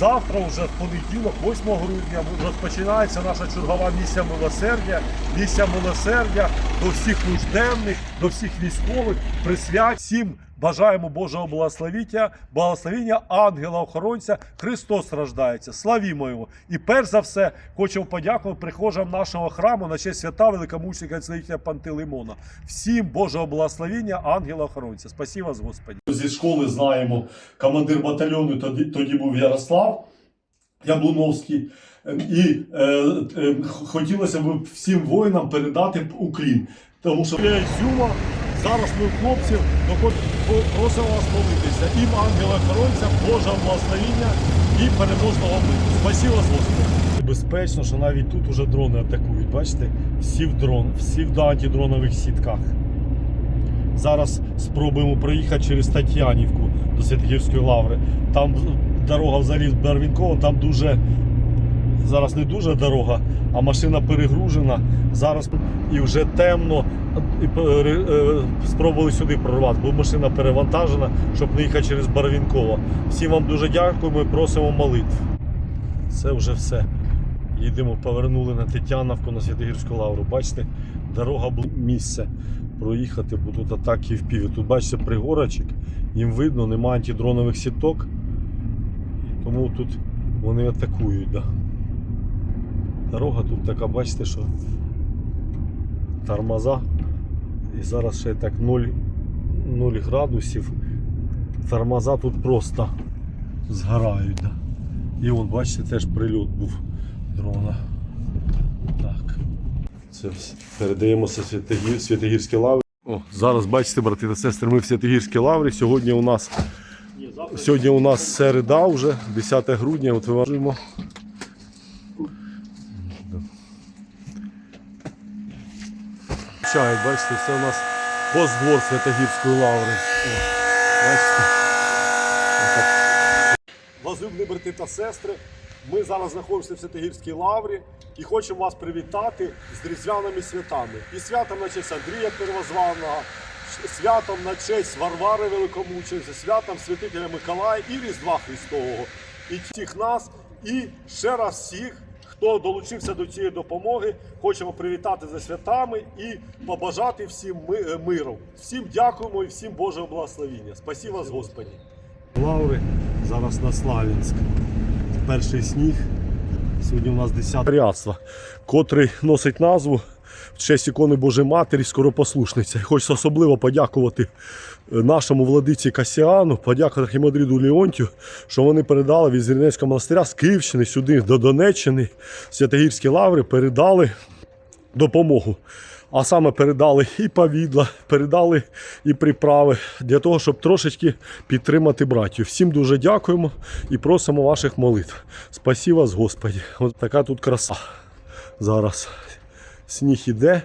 завтра, вже в понеділок, 8 грудня, розпочинається наша чергова місія милосердя. Місія милосердя до всіх нужденних, до всіх військових. Присвять всім бажаємо Божого благословіття, благословіння ангела-охоронця. Христос рождається. Славімо Його! І перш за все хочемо подякувати прихожам нашого храму на честь свята великомучника Целителя Пантелеймона. Всім Божого благословіння, ангела-охоронця. Спасибо вас, Господи. Зі школи знаємо, командир батальйону тоді, тоді був Ярослав Яблуновський. І е, е, хотілося б всім воїнам передати уклін. Тому що я Зюма, зараз ми хлопців, просимо вас молитися. Їм ангела-охоронця, Божого благословіння і переможного миру. Спасибо вас, Господи. Безпечно, що навіть тут уже дрони атакують. Бачите? Всі в дрон, всі в антидронових сітках. Зараз спробуємо проїхати через Тетянівку до Святогірської лаври. Там дорога взагалі з Барвінкова, там дуже зараз не дуже дорога, а машина перегружена. Зараз і вже темно. І пере- е, спробували сюди прорвати, бо машина перевантажена, щоб не їхати через Барвінкова. Всім вам дуже дякуємо і просимо молитв. Це вже все. Їдемо, повернули на Тетяновку на Святогірську лавру. Бачите, дорога місце проїхати, бо тут атаки в піві. Тут бачите пригорочок, їм видно, немає антидронових сіток. Тому тут вони атакують. Да. Дорога тут така, бачите, що тормоза. І зараз ще так 0, 0 градусів. Тормоза тут просто згорають. Да. І вон, бачите, теж прильот був дрона. Так. Це все. Передаємося Святогір, Святогірській лаврі. О, зараз бачите, брати та сестри, ми в Святогірській лаврі. Сьогодні у нас Сьогодні у нас середа вже, 10 грудня, от виважуємо. Чай, бачите, це у нас постдвор Святогірської лаври. О, бачите? Возлюблені брати та сестри, ми зараз знаходимося в Святогірській лаврі і хочемо вас привітати з різдвяними святами. І святом на честь Андрія Первозваного, святом на честь Варвари Великомучениці, святом святителя Миколая і Різдва Христового. І всіх нас, і ще раз всіх, хто долучився до цієї допомоги, хочемо привітати за святами і побажати всім ми- е, миру. Всім дякуємо і всім Божого благословіння. Спасибо вас, Господі. Лаври зараз на Славянськ. Перший сніг. Сьогодні у нас 10 рядства, котрий носить назву в честь ікони Божої Матері, скоропослушниця. І Хочу особливо подякувати е, нашому владиці Касіану, подякувати Архімандріду Леонтію, що вони передали від Зірнецького монастиря з Київщини сюди до Донеччини, Святогірські лаври, передали допомогу. А саме передали і повідла, передали і приправи для того, щоб трошечки підтримати братів. Всім дуже дякуємо і просимо ваших молитв. Спасі вас, Господі. Ось така тут краса. Зараз сніг іде,